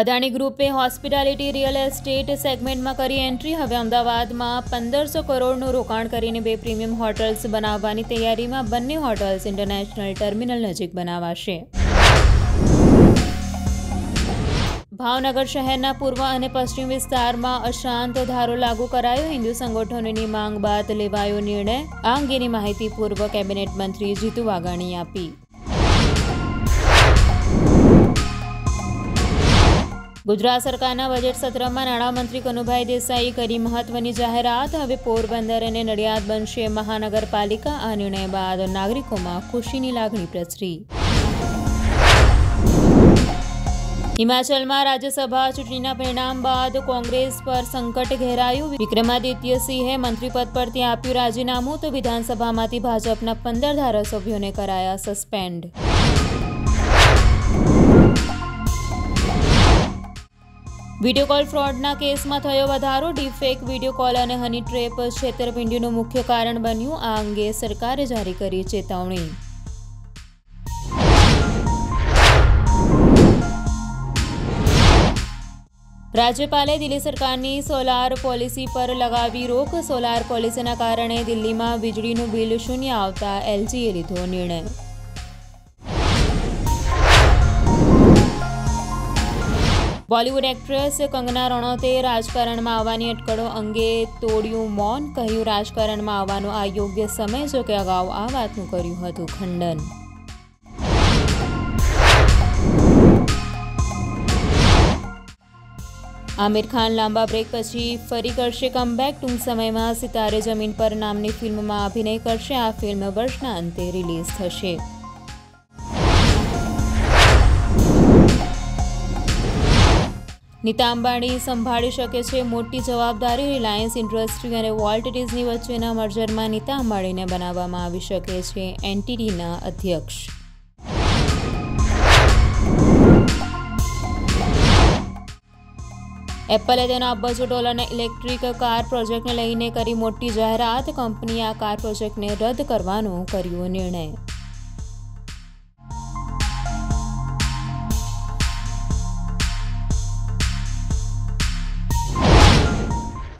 અદાણી ગ્રુપે hospitality real estate સેગમેન્ટમાં કરી એન્ટ્રી. હવે અમદાવાદમાં પંદરસો કરોડનું રોકાણ કરીને બે પ્રીમિયમ હોટલ્સ બનાવવાની તૈયારીમાં બંને હોટલ્સ ઇન્ટરનેશનલ ટર્મિનલ નજીક બનાવાશે. ભાવનગર શહેરના પૂર્વ અને પશ્ચિમ વિસ્તારમાં અશાંત ધારો લાગુ કરાયો. હિન્દુ સંગઠનોની માંગ બાદ લેવાયો નિર્ણય. આ અંગેની માહિતી પૂર્વ કેબિનેટ મંત્રી જીતુ વાઘાણીએ આપી. ગુજરાત સરકારના બજેટ સત્રમાં નાણામંત્રી કનુભાઈ દેસાઈએ કરી મહત્વની જાહેરાત. હવે પોરબંદર અને નડિયાદ બનશે મહાનગરપાલિકા. આ નિર્ણય બાદ નાગરિકોમાં ખુશીની લાગણી પ્રસરી. હિમાચલમાં રાજ્યસભા ચૂંટણીના પરિણામ બાદ કોંગ્રેસ પર સંકટ ઘેરાયું. વિક્રમાદિત્ય સિંહે મંત્રીપદ પરથી આપ્યું રાજીનામું. તો વિધાનસભામાંથી ભાજપના પંદર ધારાસભ્યોને કરાયા સસ્પેન્ડ. વીડિયો કોલ ફ્રોડના કેસમાં થયો વધારો ડીફેક વીડિયો કોલ અને હની ટ્રેપ છેતરપિંડીનું મુખ્ય કારણ બન્યું આ અંગે સરકારે જારી કરી ચેતવણી. રાજ્યપાલે દિલ્હી સરકારની સોલાર પોલિસી પર લગાવી રોક. સોલાર પોલિસીના કારણે દિલ્હીમાં વીજળીનું બિલ શૂન્ય આવતા એલજીએ લીધો નિર્ણય. બોલિવૂડ એક્ટ્રેસ કંગના રણૌતે રાજકારણમાં આવવાની અટકળો અંગે તોડ્યું મૌન, કહ્યું રાજકારણમાં આવવાનો આ યોગ્ય સમય, જો કે અગાઉ આ વાતનું કર્યું હતું ખંડન. આમિર ખાન લાંબા બ્રેક પછી ફરી કરશે કમબેક ટૂંક સમયમાં સિતારે જમીન પર નામની ફિલ્મમાં અભિનય કરશે. આ ફિલ્મ વર્ષના અંતે રિલીઝ થશે. નીતા અંબાણી સંભાળી શકે છે મોટી જવાબદારી. રિલાયન્સ ઇન્ડસ્ટ્રી અને વોલ્ટ ડિઝની વચ્ચેના મર્જરમાં નીતા અંબાણીને બનાવવામાં આવી શકે છે એનટીડીના અધ્યક્ષ. એપલે તેના અબજો ડોલરના ઇલેક્ટ્રિક કાર પ્રોજેક્ટને લઈને કરી મોટી જાહેરાત. કંપનીએ આ કાર પ્રોજેક્ટને રદ કરવાનો કર્યો નિર્ણય.